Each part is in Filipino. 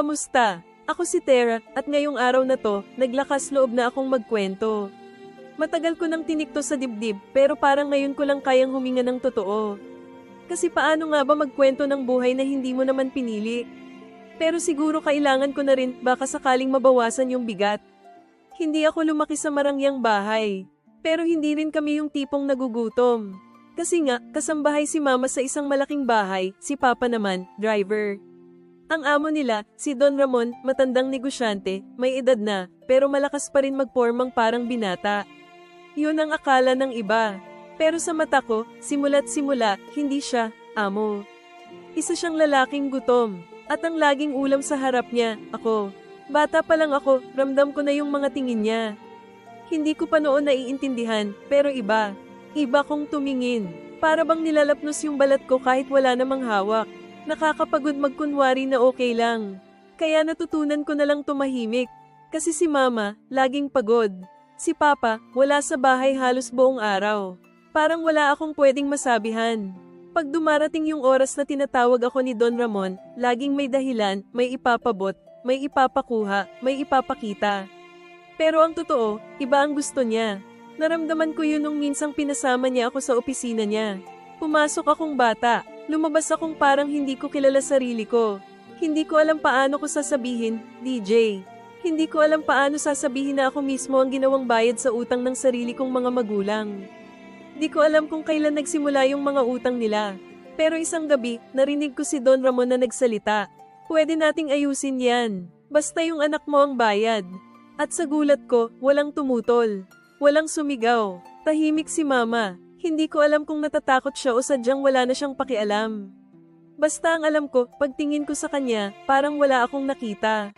kamusta? Ako si Tara, at ngayong araw na to, naglakas loob na akong magkwento. Matagal ko nang tinikto sa dibdib, pero parang ngayon ko lang kayang huminga ng totoo. Kasi paano nga ba magkwento ng buhay na hindi mo naman pinili? Pero siguro kailangan ko na rin baka sakaling mabawasan yung bigat. Hindi ako lumaki sa marangyang bahay. Pero hindi rin kami yung tipong nagugutom. Kasi nga, kasambahay si mama sa isang malaking bahay, si papa naman, driver. Ang amo nila, si Don Ramon, matandang negosyante, may edad na, pero malakas pa rin magpormang parang binata. Yun ang akala ng iba. Pero sa mata ko, simula't simula, hindi siya, amo. Isa siyang lalaking gutom, at ang laging ulam sa harap niya, ako. Bata pa lang ako, ramdam ko na yung mga tingin niya. Hindi ko pa noon naiintindihan, pero iba. Iba kong tumingin. Para bang nilalapnos yung balat ko kahit wala namang hawak. Nakakapagod magkunwari na okay lang. Kaya natutunan ko na lang tumahimik. Kasi si mama, laging pagod. Si papa, wala sa bahay halos buong araw. Parang wala akong pwedeng masabihan. Pag dumarating yung oras na tinatawag ako ni Don Ramon, laging may dahilan, may ipapabot, may ipapakuha, may ipapakita. Pero ang totoo, iba ang gusto niya. Naramdaman ko yun nung minsang pinasama niya ako sa opisina niya. Pumasok akong bata, lumabas akong parang hindi ko kilala sarili ko. Hindi ko alam paano ko sasabihin, DJ. Hindi ko alam paano sasabihin na ako mismo ang ginawang bayad sa utang ng sarili kong mga magulang. Di ko alam kung kailan nagsimula yung mga utang nila. Pero isang gabi, narinig ko si Don Ramon na nagsalita. Pwede nating ayusin yan. Basta yung anak mo ang bayad. At sa gulat ko, walang tumutol. Walang sumigaw. Tahimik si mama. Hindi ko alam kung natatakot siya o sadyang wala na siyang pakialam. Basta ang alam ko, pagtingin ko sa kanya, parang wala akong nakita.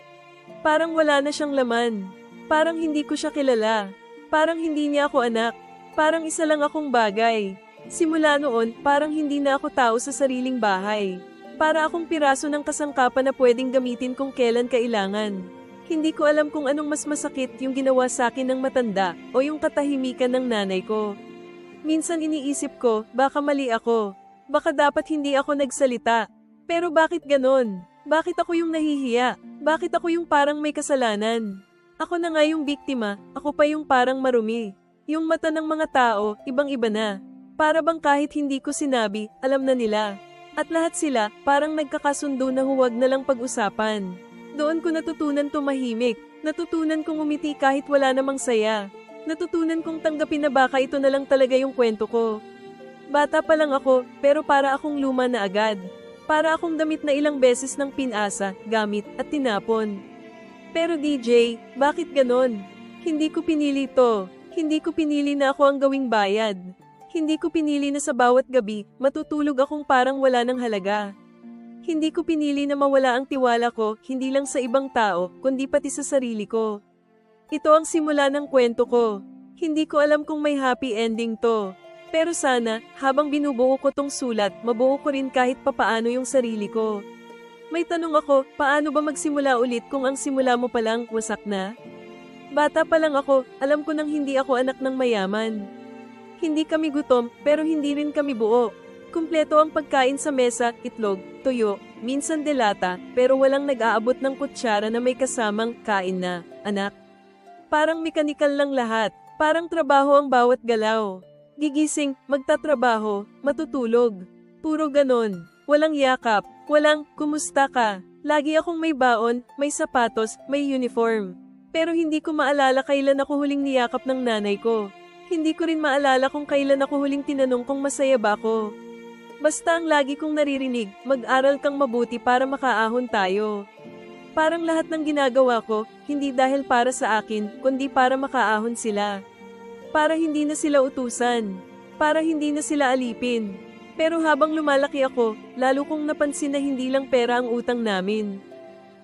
Parang wala na siyang laman. Parang hindi ko siya kilala. Parang hindi niya ako anak. Parang isa lang akong bagay. Simula noon, parang hindi na ako tao sa sariling bahay. Para akong piraso ng kasangkapan na pwedeng gamitin kung kailan kailangan. Hindi ko alam kung anong mas masakit yung ginawa sa akin ng matanda o yung katahimikan ng nanay ko. Minsan iniisip ko, baka mali ako. Baka dapat hindi ako nagsalita. Pero bakit ganon? Bakit ako yung nahihiya? Bakit ako yung parang may kasalanan? Ako na nga yung biktima, ako pa yung parang marumi. Yung mata ng mga tao, ibang-iba na. Para bang kahit hindi ko sinabi, alam na nila. At lahat sila, parang nagkakasundo na huwag na lang pag-usapan. Doon ko natutunan tumahimik. Natutunan kong umiti kahit wala namang saya. Natutunan kong tanggapin na baka ito na lang talaga yung kwento ko. Bata pa lang ako, pero para akong luma na agad. Para akong damit na ilang beses ng pinasa, gamit, at tinapon. Pero DJ, bakit ganon? Hindi ko pinili to. Hindi ko pinili na ako ang gawing bayad. Hindi ko pinili na sa bawat gabi, matutulog akong parang wala ng halaga. Hindi ko pinili na mawala ang tiwala ko, hindi lang sa ibang tao, kundi pati sa sarili ko. Ito ang simula ng kwento ko. Hindi ko alam kung may happy ending to. Pero sana, habang binubuo ko tong sulat, mabuo ko rin kahit papaano yung sarili ko. May tanong ako, paano ba magsimula ulit kung ang simula mo palang wasak na? Bata pa lang ako, alam ko nang hindi ako anak ng mayaman. Hindi kami gutom, pero hindi rin kami buo. Kumpleto ang pagkain sa mesa, itlog, tuyo, minsan delata, pero walang nag-aabot ng kutsara na may kasamang kain na, anak. Parang mekanikal lang lahat, parang trabaho ang bawat galaw. Gigising, magtatrabaho, matutulog. Puro ganon, walang yakap, walang kumusta ka. Lagi akong may baon, may sapatos, may uniform. Pero hindi ko maalala kailan ako huling niyakap ng nanay ko. Hindi ko rin maalala kung kailan ako huling tinanong kung masaya ba ako. Basta ang lagi kong naririnig, mag-aral kang mabuti para makaahon tayo. Parang lahat ng ginagawa ko, hindi dahil para sa akin, kundi para makaahon sila. Para hindi na sila utusan. Para hindi na sila alipin. Pero habang lumalaki ako, lalo kong napansin na hindi lang pera ang utang namin.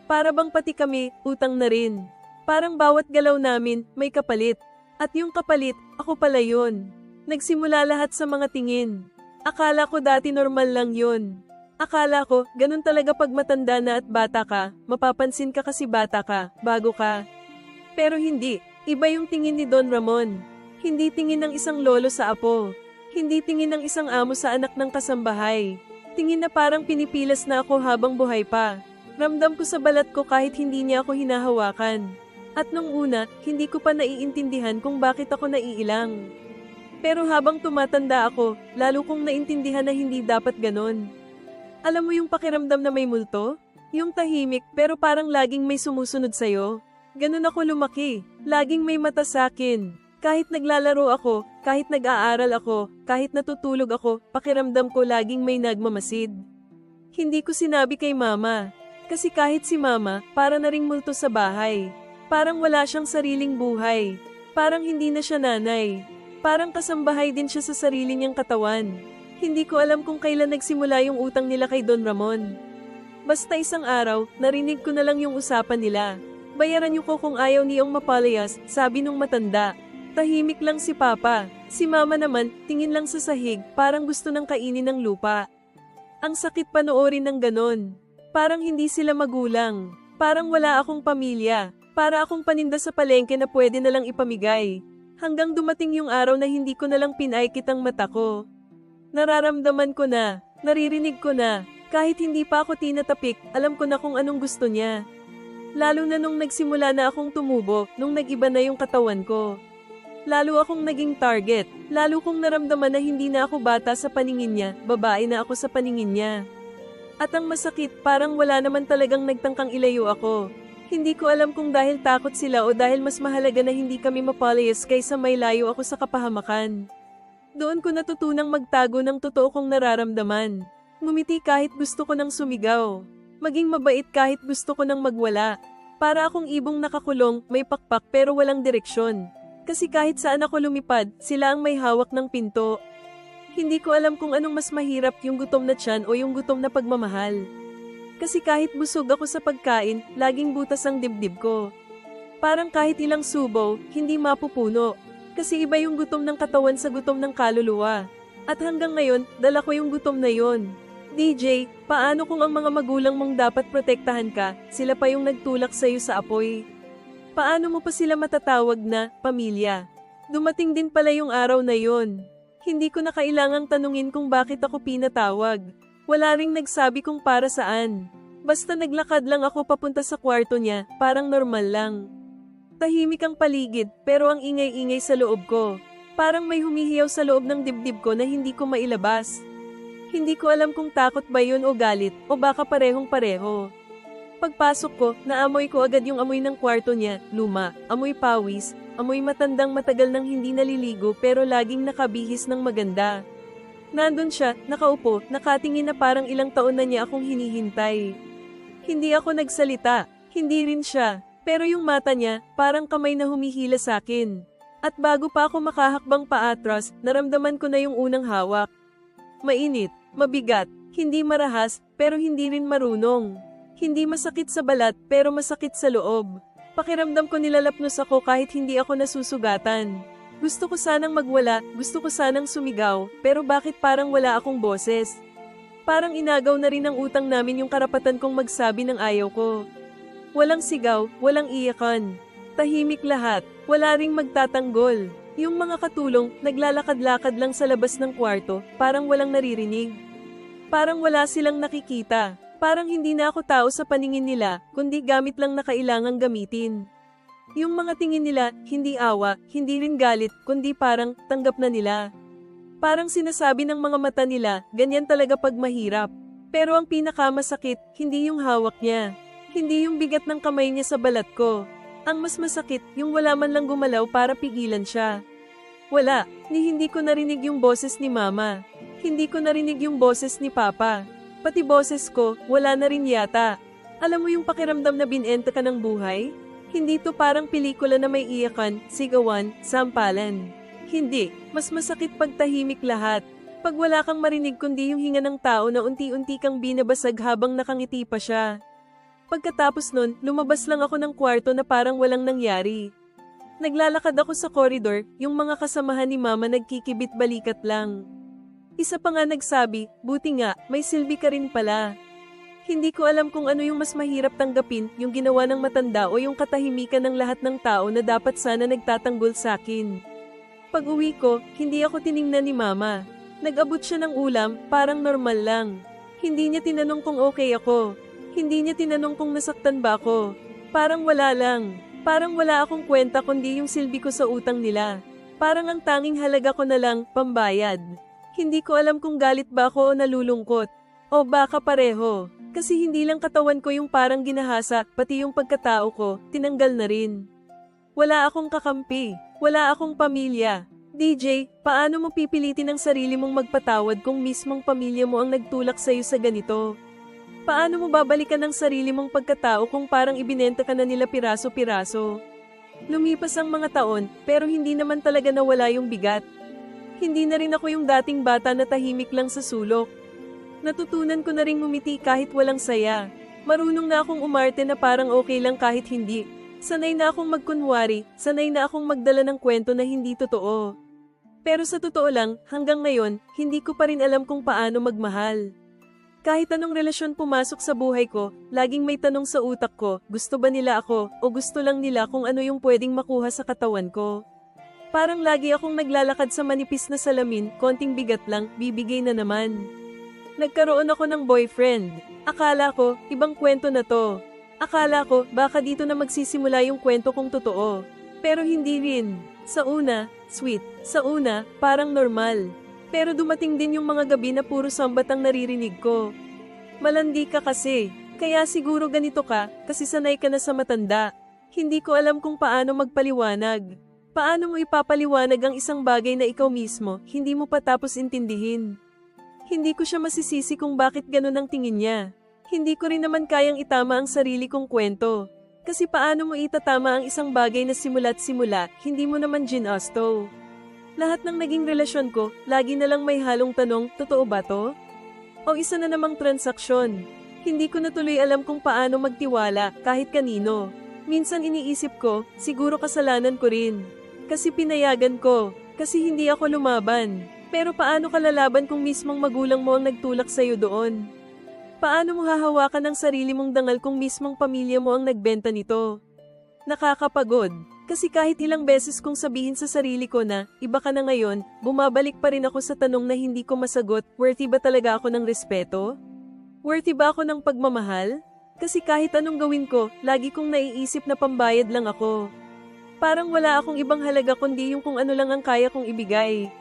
Para bang pati kami, utang na rin. Parang bawat galaw namin, may kapalit. At yung kapalit, ako pala yun. Nagsimula lahat sa mga tingin. Akala ko dati normal lang yun. Akala ko, ganun talaga pag matanda na at bata ka, mapapansin ka kasi bata ka, bago ka. Pero hindi, iba yung tingin ni Don Ramon. Hindi tingin ng isang lolo sa apo. Hindi tingin ng isang amo sa anak ng kasambahay. Tingin na parang pinipilas na ako habang buhay pa. Ramdam ko sa balat ko kahit hindi niya ako hinahawakan. At nung una, hindi ko pa naiintindihan kung bakit ako naiilang. Pero habang tumatanda ako, lalo kong naintindihan na hindi dapat ganon. Alam mo yung pakiramdam na may multo? Yung tahimik pero parang laging may sumusunod sa'yo. Ganon ako lumaki. Laging may mata sa'kin. Kahit naglalaro ako, kahit nag-aaral ako, kahit natutulog ako, pakiramdam ko laging may nagmamasid. Hindi ko sinabi kay mama. Kasi kahit si mama, para na ring multo sa bahay. Parang wala siyang sariling buhay. Parang hindi na siya nanay. Parang kasambahay din siya sa sarili niyang katawan. Hindi ko alam kung kailan nagsimula yung utang nila kay Don Ramon. Basta isang araw, narinig ko na lang yung usapan nila. Bayaran niyo ko kung ayaw niyong mapalayas, sabi nung matanda. Tahimik lang si Papa. Si Mama naman, tingin lang sa sahig, parang gusto ng kainin ng lupa. Ang sakit panoorin ng ganon. Parang hindi sila magulang. Parang wala akong pamilya. Para akong paninda sa palengke na pwede na lang ipamigay. Hanggang dumating yung araw na hindi ko na lang pinaikit ang mata ko. Nararamdaman ko na, naririnig ko na, kahit hindi pa ako tinatapik, alam ko na kung anong gusto niya. Lalo na nung nagsimula na akong tumubo, nung nagiba na yung katawan ko. Lalo akong naging target, lalo kong naramdaman na hindi na ako bata sa paningin niya, babae na ako sa paningin niya. At ang masakit, parang wala naman talagang nagtangkang ilayo ako. Hindi ko alam kung dahil takot sila o dahil mas mahalaga na hindi kami mapalayas kaysa may layo ako sa kapahamakan. Doon ko natutunang magtago ng totoo kong nararamdaman. Ngumiti kahit gusto ko nang sumigaw. Maging mabait kahit gusto ko nang magwala. Para akong ibong nakakulong, may pakpak pero walang direksyon. Kasi kahit saan ako lumipad, sila ang may hawak ng pinto. Hindi ko alam kung anong mas mahirap yung gutom na tiyan o yung gutom na pagmamahal. Kasi kahit busog ako sa pagkain, laging butas ang dibdib ko. Parang kahit ilang subo, hindi mapupuno. Kasi iba yung gutom ng katawan sa gutom ng kaluluwa. At hanggang ngayon, dala ko yung gutom na yon. DJ, paano kung ang mga magulang mong dapat protektahan ka, sila pa yung nagtulak sa'yo sa apoy? Paano mo pa sila matatawag na pamilya? Dumating din pala yung araw na yon. Hindi ko na kailangang tanungin kung bakit ako pinatawag. Wala ring nagsabi kung para saan. Basta naglakad lang ako papunta sa kwarto niya, parang normal lang. Tahimik ang paligid, pero ang ingay-ingay sa loob ko. Parang may humihiyaw sa loob ng dibdib ko na hindi ko mailabas. Hindi ko alam kung takot ba yun o galit, o baka parehong pareho. Pagpasok ko, naamoy ko agad yung amoy ng kwarto niya, luma, amoy pawis, amoy matandang matagal nang hindi naliligo pero laging nakabihis ng maganda. Nandun siya, nakaupo, nakatingin na parang ilang taon na niya akong hinihintay. Hindi ako nagsalita, hindi rin siya, pero yung mata niya, parang kamay na humihila sa akin. At bago pa ako makahakbang paatras, naramdaman ko na yung unang hawak. Mainit, mabigat, hindi marahas, pero hindi rin marunong. Hindi masakit sa balat, pero masakit sa loob. Pakiramdam ko nilalapnos ako kahit hindi ako nasusugatan. Gusto ko sanang magwala, gusto ko sanang sumigaw, pero bakit parang wala akong boses? Parang inagaw na rin ng utang namin yung karapatan kong magsabi ng ayaw ko. Walang sigaw, walang iyakan. Tahimik lahat, wala ring magtatanggol. Yung mga katulong, naglalakad-lakad lang sa labas ng kwarto, parang walang naririnig. Parang wala silang nakikita. Parang hindi na ako tao sa paningin nila, kundi gamit lang na kailangang gamitin. Yung mga tingin nila, hindi awa, hindi rin galit, kundi parang tanggap na nila. Parang sinasabi ng mga mata nila, ganyan talaga pag mahirap. Pero ang pinakamasakit, hindi yung hawak niya. Hindi yung bigat ng kamay niya sa balat ko. Ang mas masakit, yung wala man lang gumalaw para pigilan siya. Wala, ni hindi ko narinig yung boses ni mama. Hindi ko narinig yung boses ni papa. Pati boses ko, wala na rin yata. Alam mo yung pakiramdam na binenta ka ng buhay? Hindi to parang pelikula na may iyakan, sigawan, sampalan. Hindi, mas masakit pag tahimik lahat. Pag wala kang marinig kundi yung hinga ng tao na unti-unti kang binabasag habang nakangiti pa siya. Pagkatapos nun, lumabas lang ako ng kwarto na parang walang nangyari. Naglalakad ako sa koridor, yung mga kasamahan ni mama nagkikibit balikat lang. Isa pa nga nagsabi, buti nga, may silbi ka rin pala. Hindi ko alam kung ano yung mas mahirap tanggapin, yung ginawa ng matanda o yung katahimikan ng lahat ng tao na dapat sana nagtatanggol sa akin. Pag uwi ko, hindi ako tiningnan ni mama. Nag-abot siya ng ulam, parang normal lang. Hindi niya tinanong kung okay ako. Hindi niya tinanong kung nasaktan ba ako. Parang wala lang. Parang wala akong kwenta kundi yung silbi ko sa utang nila. Parang ang tanging halaga ko na lang, pambayad. Hindi ko alam kung galit ba ako o nalulungkot. O baka pareho. Kasi hindi lang katawan ko yung parang ginahasa, pati yung pagkatao ko, tinanggal na rin. Wala akong kakampi. Wala akong pamilya. DJ, paano mo pipilitin ang sarili mong magpatawad kung mismong pamilya mo ang nagtulak sa'yo sa ganito? Paano mo babalikan ang sarili mong pagkatao kung parang ibinenta ka na nila piraso-piraso? Lumipas ang mga taon, pero hindi naman talaga nawala yung bigat. Hindi na rin ako yung dating bata na tahimik lang sa sulok. Natutunan ko na ring umiti kahit walang saya. Marunong na akong umarte na parang okay lang kahit hindi. Sanay na akong magkunwari, sanay na akong magdala ng kwento na hindi totoo. Pero sa totoo lang, hanggang ngayon, hindi ko pa rin alam kung paano magmahal. Kahit anong relasyon pumasok sa buhay ko, laging may tanong sa utak ko, gusto ba nila ako, o gusto lang nila kung ano yung pwedeng makuha sa katawan ko. Parang lagi akong naglalakad sa manipis na salamin, konting bigat lang, bibigay na naman. Nagkaroon ako ng boyfriend. Akala ko, ibang kwento na to. Akala ko, baka dito na magsisimula yung kwento kong totoo. Pero hindi rin. Sa una, sweet. Sa una, parang normal. Pero dumating din yung mga gabi na puro sambat ang naririnig ko. Malandi ka kasi. Kaya siguro ganito ka, kasi sanay ka na sa matanda. Hindi ko alam kung paano magpaliwanag. Paano mo ipapaliwanag ang isang bagay na ikaw mismo, hindi mo pa tapos intindihin. Hindi ko siya masisisi kung bakit ganun ang tingin niya. Hindi ko rin naman kayang itama ang sarili kong kwento. Kasi paano mo itatama ang isang bagay na simula't simula, hindi mo naman ginasto. Lahat ng naging relasyon ko, lagi na lang may halong tanong, totoo ba to? O isa na namang transaksyon. Hindi ko na tuloy alam kung paano magtiwala, kahit kanino. Minsan iniisip ko, siguro kasalanan ko rin. Kasi pinayagan ko, kasi hindi ako lumaban. Pero paano ka lalaban kung mismong magulang mo ang nagtulak sa'yo doon? Paano mo hahawakan ang sarili mong dangal kung mismong pamilya mo ang nagbenta nito? Nakakapagod. Kasi kahit ilang beses kong sabihin sa sarili ko na, iba ka na ngayon, bumabalik pa rin ako sa tanong na hindi ko masagot, worthy ba talaga ako ng respeto? Worthy ba ako ng pagmamahal? Kasi kahit anong gawin ko, lagi kong naiisip na pambayad lang ako. Parang wala akong ibang halaga kundi yung kung ano lang ang kaya kong ibigay.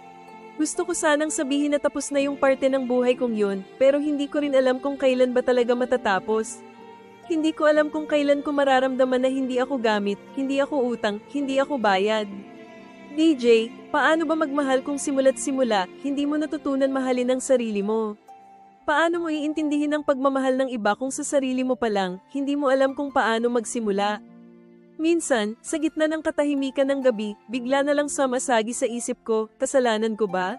Gusto ko sanang sabihin na tapos na yung parte ng buhay kong yun, pero hindi ko rin alam kung kailan ba talaga matatapos. Hindi ko alam kung kailan ko mararamdaman na hindi ako gamit, hindi ako utang, hindi ako bayad. DJ, paano ba magmahal kung simula't simula, hindi mo natutunan mahalin ang sarili mo? Paano mo iintindihin ang pagmamahal ng iba kung sa sarili mo pa lang, hindi mo alam kung paano magsimula? Minsan, sa gitna ng katahimikan ng gabi, bigla na lang sumasagi sa isip ko, kasalanan ko ba?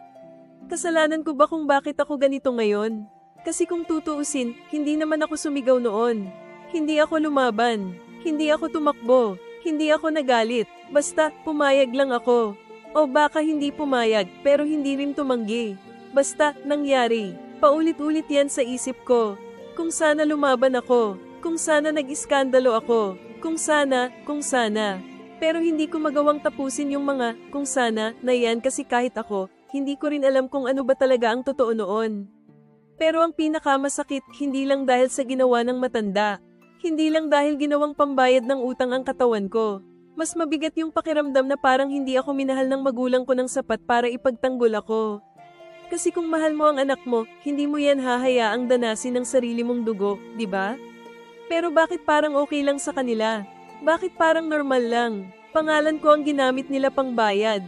Kasalanan ko ba kung bakit ako ganito ngayon? Kasi kung tutuusin, hindi naman ako sumigaw noon. Hindi ako lumaban. Hindi ako tumakbo. Hindi ako nagalit. Basta, pumayag lang ako. O baka hindi pumayag, pero hindi rin tumanggi. Basta, nangyari. Paulit-ulit yan sa isip ko. Kung sana lumaban ako. Kung sana nag-iskandalo ako. Kung sana, kung sana. Pero hindi ko magawang tapusin yung mga kung sana na yan kasi kahit ako, hindi ko rin alam kung ano ba talaga ang totoo noon. Pero ang pinakamasakit, hindi lang dahil sa ginawa ng matanda. Hindi lang dahil ginawang pambayad ng utang ang katawan ko. Mas mabigat yung pakiramdam na parang hindi ako minahal ng magulang ko ng sapat para ipagtanggol ako. Kasi kung mahal mo ang anak mo, hindi mo yan hahayaang danasin ng sarili mong dugo, di ba? Pero bakit parang okay lang sa kanila? Bakit parang normal lang? Pangalan ko ang ginamit nila pang bayad.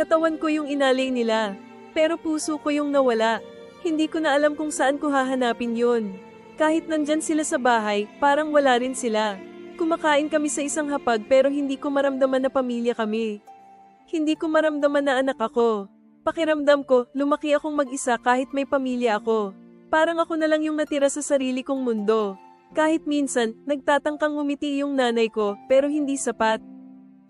Katawan ko yung inalay nila. Pero puso ko yung nawala. Hindi ko na alam kung saan ko hahanapin yon. Kahit nandyan sila sa bahay, parang wala rin sila. Kumakain kami sa isang hapag pero hindi ko maramdaman na pamilya kami. Hindi ko maramdaman na anak ako. Pakiramdam ko, lumaki akong mag-isa kahit may pamilya ako. Parang ako na lang yung natira sa sarili kong mundo. Kahit minsan, nagtatangkang umiti yung nanay ko, pero hindi sapat.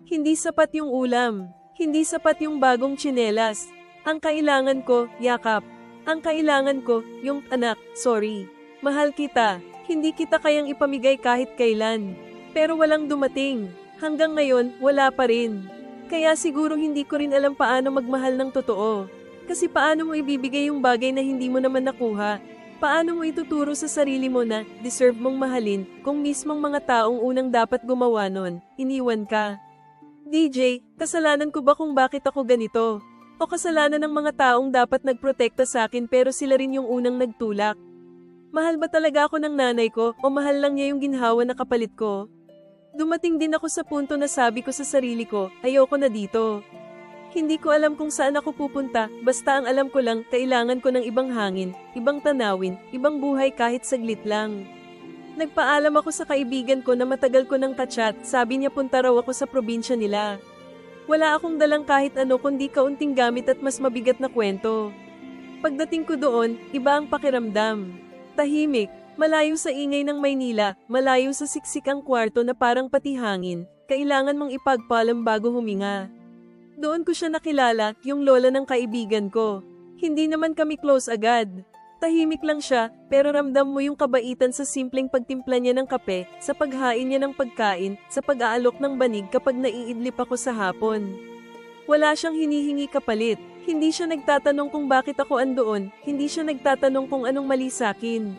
Hindi sapat yung ulam. Hindi sapat yung bagong tsinelas. Ang kailangan ko, yakap. Ang kailangan ko, yung anak, sorry. Mahal kita, hindi kita kayang ipamigay kahit kailan. Pero walang dumating. Hanggang ngayon, wala pa rin. Kaya siguro hindi ko rin alam paano magmahal ng totoo. Kasi paano mo ibibigay yung bagay na hindi mo naman nakuha. Paano mo ituturo sa sarili mo na deserve mong mahalin kung mismong mga taong unang dapat gumawa nun, iniwan ka? DJ, kasalanan ko ba kung bakit ako ganito? O kasalanan ng mga taong dapat nagprotekta sa akin pero sila rin yung unang nagtulak? Mahal ba talaga ako ng nanay ko o mahal lang niya yung ginhawa na kapalit ko? Dumating din ako sa punto na sabi ko sa sarili ko, ayoko na dito. Hindi ko alam kung saan ako pupunta, basta ang alam ko lang, kailangan ko ng ibang hangin, ibang tanawin, ibang buhay kahit saglit lang. Nagpaalam ako sa kaibigan ko na matagal ko ng kachat, sabi niya punta raw ako sa probinsya nila. Wala akong dalang kahit ano kundi kaunting gamit at mas mabigat na kwento. Pagdating ko doon, iba ang pakiramdam. Tahimik, malayo sa ingay ng Maynila, malayo sa siksik ang kwarto na parang pati hangin, kailangan mong ipagpalam bago huminga. Doon ko siya nakilala, yung lola ng kaibigan ko. Hindi naman kami close agad. Tahimik lang siya, pero ramdam mo yung kabaitan sa simpleng pagtimpla niya ng kape, sa paghain niya ng pagkain, sa pag-aalok ng banig kapag naiidlip ako sa hapon. Wala siyang hinihingi kapalit. Hindi siya nagtatanong kung bakit ako andoon, hindi siya nagtatanong kung anong mali sa akin.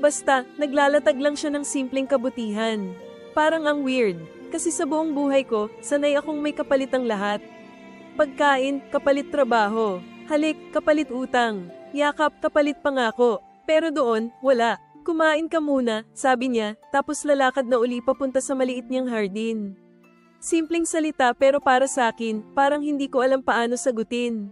Basta, naglalatag lang siya ng simpleng kabutihan. Parang ang weird, kasi sa buong buhay ko, sanay akong may kapalit ang lahat. Pagkain, kapalit trabaho. Halik, kapalit utang. Yakap, kapalit pangako. Pero doon, wala. Kumain ka muna, sabi niya, tapos lalakad na uli papunta sa maliit niyang hardin. Simpleng salita pero para sa akin, parang hindi ko alam paano sagutin.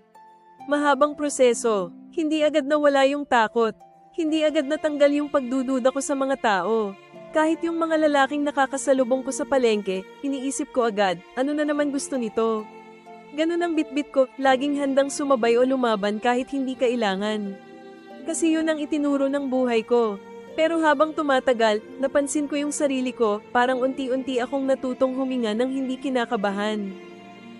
Mahabang proseso, hindi agad nawala yung takot. Hindi agad natanggal yung pagdududa ko sa mga tao. Kahit yung mga lalaking nakakasalubong ko sa palengke, iniisip ko agad, ano na naman gusto nito. Ganun ang bitbit ko, laging handang sumabay o lumaban kahit hindi kailangan. Kasi yun ang itinuro ng buhay ko. Pero habang tumatagal, napansin ko yung sarili ko, parang unti-unti akong natutong huminga ng hindi kinakabahan.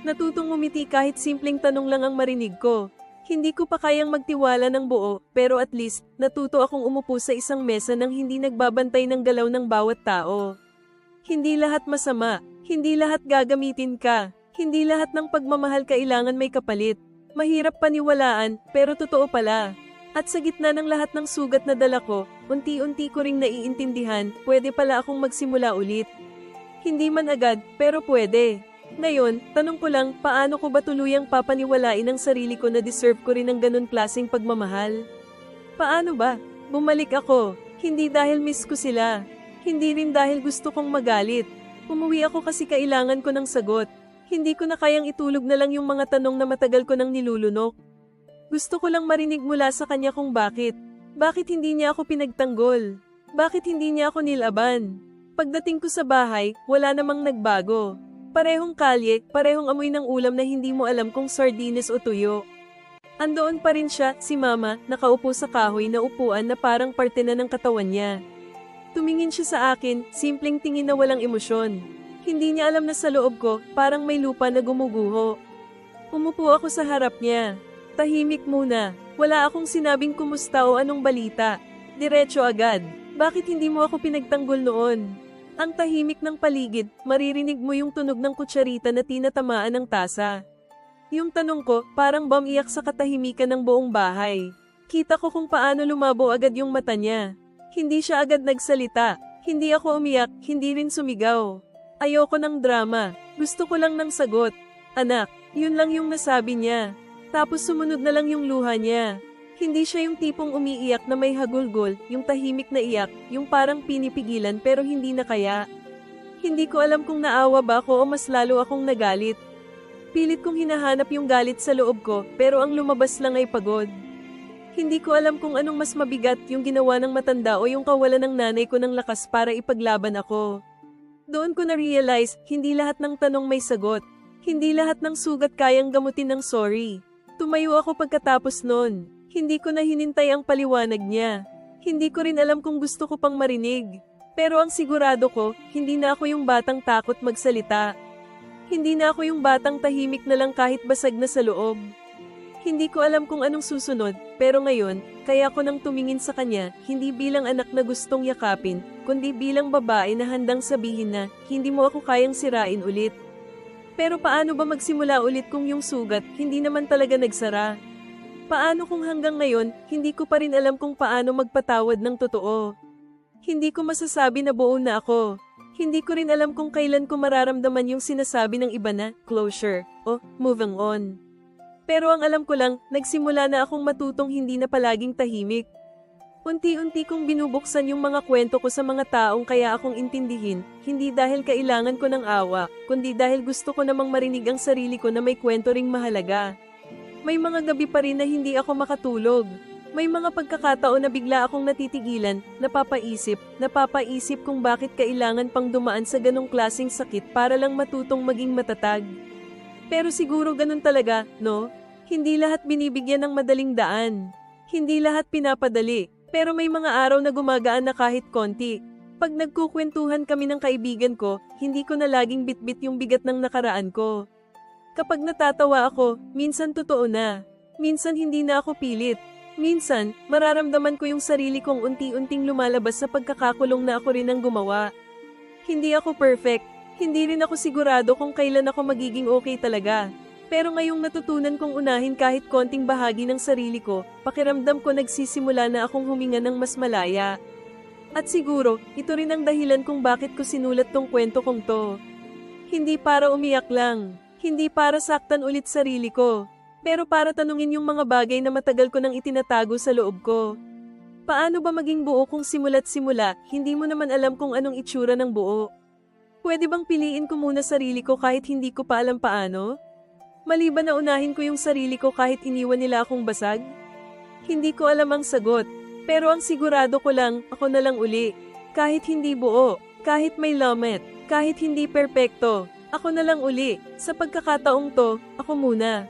Natutong umiti kahit simpleng tanong lang ang marinig ko. Hindi ko pa kayang magtiwala ng buo, pero at least, natuto akong umupo sa isang mesa nang hindi nagbabantay ng galaw ng bawat tao. Hindi lahat masama, hindi lahat gagamitin ka, hindi lahat ng pagmamahal kailangan may kapalit. Mahirap paniwalaan, pero totoo pala. At sa gitna ng lahat ng sugat na dala ko, unti-unti ko ring naiintindihan, pwede pala akong magsimula ulit. Hindi man agad, pero pwede. Ngayon, tanong ko lang, paano ko ba tuluyang papaniwalain ang sarili ko na deserve ko rin ng ganun klaseng pagmamahal? Paano ba? Bumalik ako. Hindi dahil miss ko sila. Hindi rin dahil gusto kong magalit. Umuwi ako kasi kailangan ko ng sagot. Hindi ko na kayang itulog na lang yung mga tanong na matagal ko nang nilulunok. Gusto ko lang marinig mula sa kanya kung bakit. Bakit hindi niya ako pinagtanggol? Bakit hindi niya ako nilaban? Pagdating ko sa bahay, wala namang nagbago. Parehong kalye, parehong amoy ng ulam na hindi mo alam kung sardines o tuyo. Andoon pa rin siya, si mama, nakaupo sa kahoy na upuan na parang parte na ng katawan niya. Tumingin siya sa akin, simpleng tingin na walang emosyon. Hindi niya alam na sa loob ko, parang may lupa na gumuguho. Umupo ako sa harap niya. Tahimik muna. Wala akong sinabing kumusta o anong balita. Diretso agad. Bakit hindi mo ako pinagtanggol noon? Ang tahimik ng paligid, maririnig mo yung tunog ng kutsarita na tinatamaan ng tasa. Yung tanong ko, parang bamiyak sa katahimikan ng buong bahay. Kita ko kung paano lumabo agad yung mata niya. Hindi siya agad nagsalita. Hindi ako umiyak, hindi rin sumigaw. Ayoko ng drama. Gusto ko lang ng sagot. Anak, yun lang yung nasabi niya. Tapos sumunod na lang yung luha niya. Hindi siya yung tipong umiiyak na may hagulgol, yung tahimik na iyak, yung parang pinipigilan pero hindi na kaya. Hindi ko alam kung naawa ba ako o mas lalo akong nagalit. Pilit kong hinahanap yung galit sa loob ko pero ang lumabas lang ay pagod. Hindi ko alam kung anong mas mabigat yung ginawa ng matanda o yung kawalan ng nanay ko ng lakas para ipaglaban ako. Doon ko na-realize, hindi lahat ng tanong may sagot. Hindi lahat ng sugat kayang gamutin ng sorry. Tumayo ako pagkatapos noon. Hindi ko na hinintay ang paliwanag niya. Hindi ko rin alam kung gusto ko pang marinig. Pero ang sigurado ko, hindi na ako yung batang takot magsalita. Hindi na ako yung batang tahimik na lang kahit basag na sa loob. Hindi ko alam kung anong susunod, pero ngayon, kaya ko nang tumingin sa kanya, hindi bilang anak na gustong yakapin, kundi bilang babae na handang sabihin na, hindi mo ako kayang sirain ulit. Pero paano ba magsimula ulit kung yung sugat, hindi naman talaga nagsara? Paano kung hanggang ngayon, hindi ko pa rin alam kung paano magpatawad ng totoo? Hindi ko masasabi na buo na ako. Hindi ko rin alam kung kailan ko mararamdaman yung sinasabi ng iba na closure o moving on. Pero ang alam ko lang, nagsimula na akong matutong hindi na palaging tahimik. Unti-unti kong binubuksan yung mga kwento ko sa mga taong kaya akong intindihin, hindi dahil kailangan ko ng awa, kundi dahil gusto ko namang marinig ang sarili ko na may kwento ring mahalaga. May mga gabi pa rin na hindi ako makatulog. May mga pagkakataon na bigla akong natitigilan, napapaisip, napapaisip kung bakit kailangan pang dumaan sa ganong klasing sakit para lang matutong maging matatag. Pero siguro ganun talaga, no? Hindi lahat binibigyan ng madaling daan. Hindi lahat pinapadali, pero may mga araw na gumagaan na kahit konti. Pag nagkukwentuhan kami ng kaibigan ko, hindi ko na laging bitbit yung bigat ng nakaraan ko. Kapag natatawa ako, minsan totoo na. Minsan hindi na ako pilit. Minsan, mararamdaman ko yung sarili kong unti-unting lumalabas sa pagkakakulong na ako rin ang gumawa. Hindi ako perfect. Hindi rin ako sigurado kung kailan ako magiging okay talaga. Pero ngayong natutunan kong unahin kahit konting bahagi ng sarili ko, pakiramdam ko nagsisimula na akong huminga ng mas malaya. At siguro, ito rin ang dahilan kung bakit ko sinulat tong kwento kong to. Hindi para umiyak lang. Hindi para saktan ulit sarili ko. Pero para tanungin yung mga bagay na matagal ko nang itinatago sa loob ko. Paano ba maging buo kung simula't simula, hindi mo naman alam kung anong itsura ng buo? Pwede bang piliin ko muna sarili ko kahit hindi ko pa alam paano? Maliban na unahin ko yung sarili ko kahit iniwan nila akong basag? Hindi ko alam ang sagot, pero ang sigurado ko lang, ako na lang uli. Kahit hindi buo, kahit may lamet, kahit hindi perpekto, ako na lang uli. Sa pagkakataong to, ako muna.